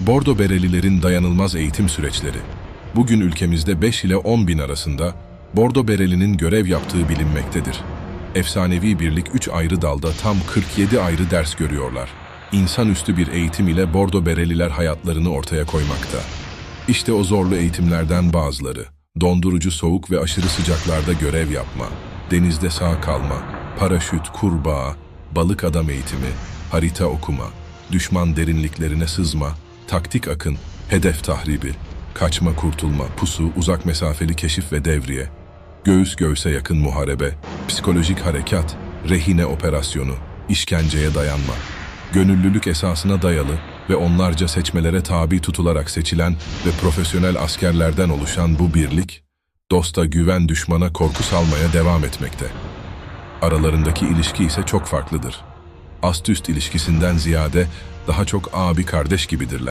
Bordo Berelilerin dayanılmaz eğitim süreçleri. Bugün ülkemizde 5 ile 10 bin arasında Bordo Bereli'nin görev yaptığı bilinmektedir. Efsanevi birlik 3 ayrı dalda tam 47 ayrı ders görüyorlar. İnsanüstü bir eğitim ile Bordo Bereliler hayatlarını ortaya koymakta. İşte o zorlu eğitimlerden bazıları. Dondurucu soğuk ve aşırı sıcaklarda görev yapma, denizde sağ kalma, paraşüt, kurbağa, balık adam eğitimi, harita okuma, düşman derinliklerine sızma, taktik akın, hedef tahribi, kaçma kurtulma, pusu, uzak mesafeli keşif ve devriye, göğüs göğüse yakın muharebe, psikolojik harekat, rehine operasyonu, işkenceye dayanma, gönüllülük esasına dayalı ve onlarca seçmelere tabi tutularak seçilen ve profesyonel askerlerden oluşan bu birlik, dosta güven düşmana korku salmaya devam etmekte. Aralarındaki ilişki ise çok farklıdır. Ast-üst ilişkisinden ziyade daha çok abi kardeş gibidirler.